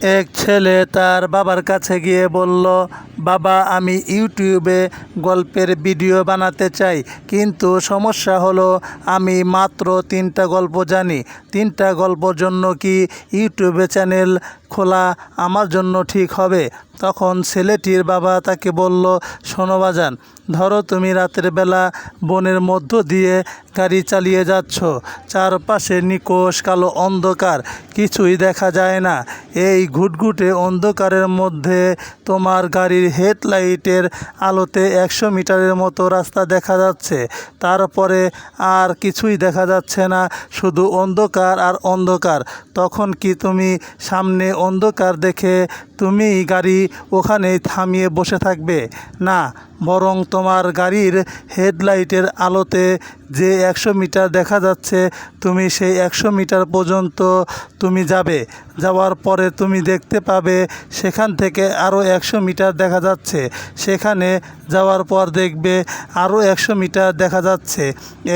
এক ছেলে তার বাবার কাছে গিয়ে বলল বাবা, আমি ইউটিউবে গল্পের ভিডিও বানাতে চাই, কিন্তু সমস্যা হলো আমি মাত্র তিনটা গল্প জানি। তিনটা গল্পর জন্য কি ইউটিউবে চ্যানেল খোলা আমার জন্য ঠিক হবে? তখন ছেলেটির বাবা তাকে বলল, শোনো ধরো তুমি রাতের বেলা বনের মধ্য দিয়ে গাড়ি চালিয়ে যাচ্ছ, চারপাশে নিকোষ কালো অন্ধকার, কিছুই দেখা যায় না। এই ঘুটঘুটে অন্ধকারের মধ্যে তোমার গাড়ির হেডলাইটের আলোতে একশো মিটারের মতো রাস্তা দেখা যাচ্ছে। তারপরে আর কিছুই দেখা যাচ্ছে না, শুধু অন্ধকার আর অন্ধকার। তখন কি তুমি সামনে অন্ধকার দেখে তুমি গাড়ি ওখানেই থামিয়ে বসে থাকবে। না, বরং তোমার গাড়ির হেডলাইটের আলোতে যে একশো মিটার দেখা যাচ্ছে, তুমি সেই একশো মিটার পর্যন্ত তুমি যাবে। যাওয়ার পরে তুমি দেখতে পাবে, সেখান থেকে আরও একশো মিটার দেখা যাচ্ছে। সেখানে যাওয়ার পর দেখবে আরও একশো মিটার দেখা যাচ্ছে।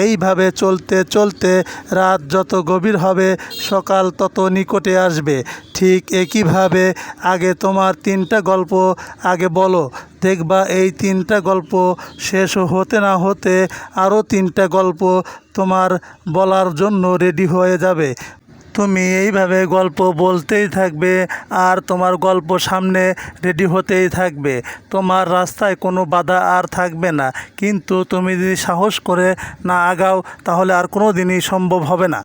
এইভাবে চলতে চলতে রাত যত গভীর হবে, সকাল তত নিকটে আসবে। ঠিক একইভাবে আগে তোমার তিনটা গল্প আগে বলো। দেখবা এই তিনটা গল্প শেষ হতে না হতে আরও তিনটা গল্প তোমার বলার জন্য রেডি হয়ে যাবে। তুমি এইভাবে গল্প বলতেই থাকবে আর তোমার গল্প সামনে রেডি হতেই থাকবে। তোমার রাস্তায় কোনো বাধা আর থাকবে না। কিন্তু তুমি যদি সাহস করে না আগাও, তাহলে আর কোনো দিনই সম্ভব হবে না।